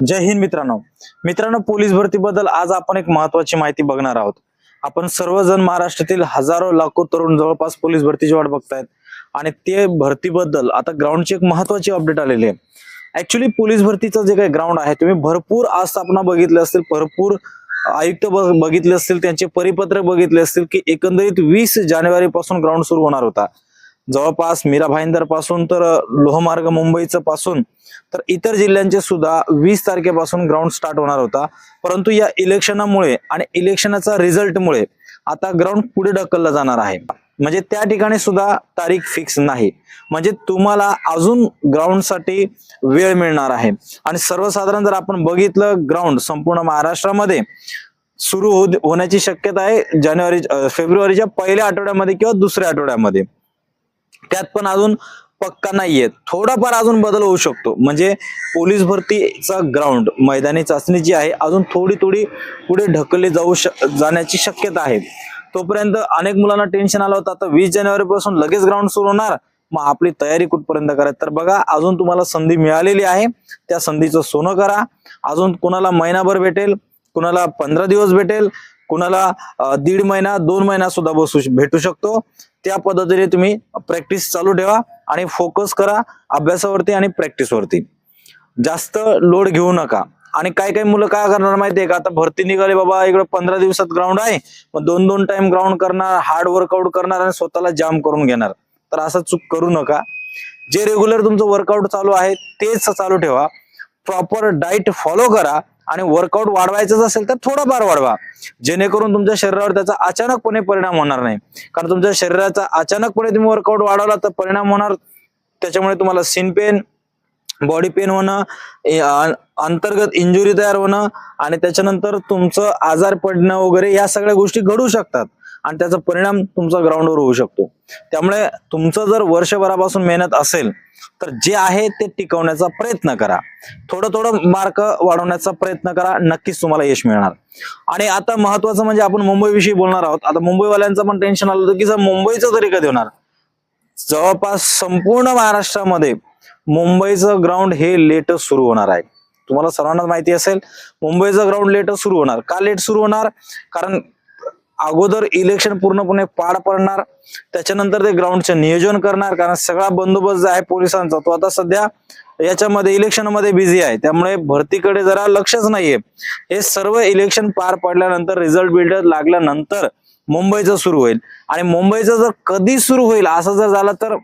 जय हिंद मित्रांनो. मित्रांनो पोलीस भरतीबद्दल आज आपण एक महत्वाची माहिती बघणार आहोत. आपण सर्वजण महाराष्ट्रातील हजारो लाखो तरुण जवळपास पोलीस भरतीची वाट बघतायत. आणि ते भरतीबद्दल आता ग्राउंडची एक महत्वाची अपडेट आलेली आहे. ऍक्च्युली पोलीस भरतीचं जे काही ग्राउंड आहे तुम्ही भरपूर आस्थापना बघितले असतील भरपूर आयुक्त बघितले असतील त्यांचे परिपत्रक बघितले असतील की एकंदरीत वीस जानेवारी पासून ग्राउंड सुरू होणार होता. जवळपास मीरा भाईंदरपासून तर लोहमार्ग मुंबईचं पासून तर इतर जिल्ह्यांचे सुद्धा वीस तारखेपासून ग्राउंड स्टार्ट होणार होता. परंतु या इलेक्शनामुळे आणि इलेक्शनाचा रिझल्टमुळे आता ग्राउंड पुढे ढकललं जाणार आहे. म्हणजे त्या ठिकाणी सुद्धा तारीख फिक्स नाही. म्हणजे तुम्हाला अजून ग्राउंडसाठी वेळ मिळणार आहे. आणि सर्वसाधारण जर आपण बघितलं ग्राउंड संपूर्ण महाराष्ट्रामध्ये सुरू होण्याची शक्यता आहे जानेवारी फेब्रुवारीच्या पहिल्या आठवड्यामध्ये किंवा दुसऱ्या आठवड्यामध्ये. त्यात पण अजून पक्का नाहीये थोडाफार अजून बदल होऊ शकतो. म्हणजे पोलीस भरतीचा ग्राउंड मैदानी चाचणी जी आहे अजून थोडी थोडी पुढे ढकलली जाऊ श- जाण्याची शक्यता आहे. तोपर्यंत अनेक मुलांना टेन्शन आलं होतं. आता वीस जानेवारी पासून लगेच ग्राउंड सुरू होणार. मग आपली तयारी कुठपर्यंत करायची तर बघा अजून तुम्हाला संधी मिळालेली आहे. त्या संधीचं सोनं करा. अजून कुणाला महिनाभर भेटेल? कुणाला पंधरा दिवस भेटेल? कुणाला दीड महिना दोन महिना सुद्धा बसू भेटू शकतो. त्या पद्धतीने तुम्ही प्रॅक्टिस चालू ठेवा आणि फोकस करा अभ्यासावरती आणि प्रॅक्टिसवरती जास्त लोड घेऊ नका. आणि काही काही मुलं काय करणार माहितीये का? आता भरती निघाली बाबा इकडे पंधरा दिवसात ग्राउंड आहे. मग दोन दोन टाइम ग्राउंड करणार हार्ड वर्कआउट करणार आणि स्वतःला जाम करून घेणार. तर असं चूक करू नका. जे रेग्युलर तुमचं वर्कआउट चालू आहे तेच चालू ठेवा. प्रॉपर डाईट फॉलो करा आणि वर्कआउट वाढवायचंच असेल तर थोडंफार वाढवा. जेणेकरून तुमच्या शरीरावर त्याचा अचानकपणे परिणाम होणार नाही. कारण तुमच्या शरीराचा अचानकपणे तुम्ही वर्कआउट वाढवला तर परिणाम होणार. त्याच्यामुळे तुम्हाला सिन पेन बॉडी पेन होणं अंतर्गत इंजुरी तयार होणं आणि त्याच्यानंतर तुमचं आजार पडणं वगैरे या सगळ्या गोष्टी घडू शकतात. आणि त्याचा परिणाम तुमचा ग्राउंडवर होऊ शकतो. त्यामुळे तुमचं जर वर्षभरापासून मेहनत असेल तर जे आहे ते टिकवण्याचा प्रयत्न करा. थोडं थोडं मार्क वाढवण्याचा प्रयत्न करा नक्कीच तुम्हाला यश मिळणार. आणि आता महत्वाचं म्हणजे आपण मुंबईविषयी बोलणार आहोत. आता मुंबईवाल्यांचं पण टेन्शन आलं होतं की जर मुंबईचं तरी कधी होणार? जवळपास संपूर्ण महाराष्ट्रामध्ये मुंबईचं ग्राउंड हे लेटच सुरू होणार आहे. तुम्हाला सर्वांनाच माहिती असेल मुंबईचं ग्राउंड लेटच सुरू होणार. का लेट सुरू होणार? कारण अगोदर इलेक्शन पूर्णपणे पार पडणार. त्याच्यानंतर ते ग्राउंडचं नियोजन करणार कारण सगळा बंदोबस्त जो आहे पोलिसांचा तो आता सध्या याच्यामध्ये इलेक्शनमध्ये बिझी आहे. त्यामुळे भरतीकडे जरा लक्षच नाहीये. हे सर्व इलेक्शन पार पडल्यानंतर रिझल्ट बिल्डर लागल्यानंतर मुंबईचं सुरू होईल. आणि मुंबईचं जर कधी सुरू होईल असं जर झालं तर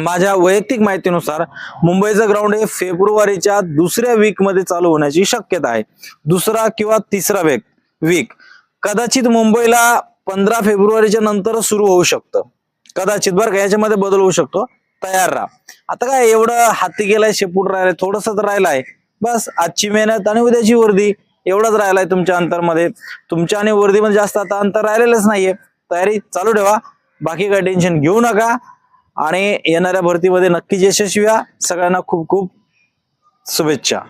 माझ्या वैयक्तिक माहितीनुसार मुंबईचं ग्राउंड हे फेब्रुवारीच्या दुसऱ्या वीकमध्ये चालू होण्याची शक्यता आहे. दुसरा किंवा तिसरा वीक वीक कदाचित मुंबईला पंधरा फेब्रुवारीच्या नंतर सुरू होऊ शकतं. कदाचित बरं का याच्यामध्ये बदल होऊ शकतो. तयार राहा. आता काय एवढं हाती गेलाय शेपूट राहिलाय थोडस तर राहिलाय. बस आजची मेहनत आणि उद्याची वर्दी एवढंच राहिलाय तुमच्या अंतरमध्ये. तुमच्या आणि वर्दीमध्ये जास्त आता अंतर राहिलेलंच नाहीये. तयारी चालू ठेवा. बाकी काय टेन्शन घेऊ नका. आणि येणाऱ्या भरतीमध्ये नक्कीच यशस्वी व्हा. सगळ्यांना खूप खूप शुभेच्छा.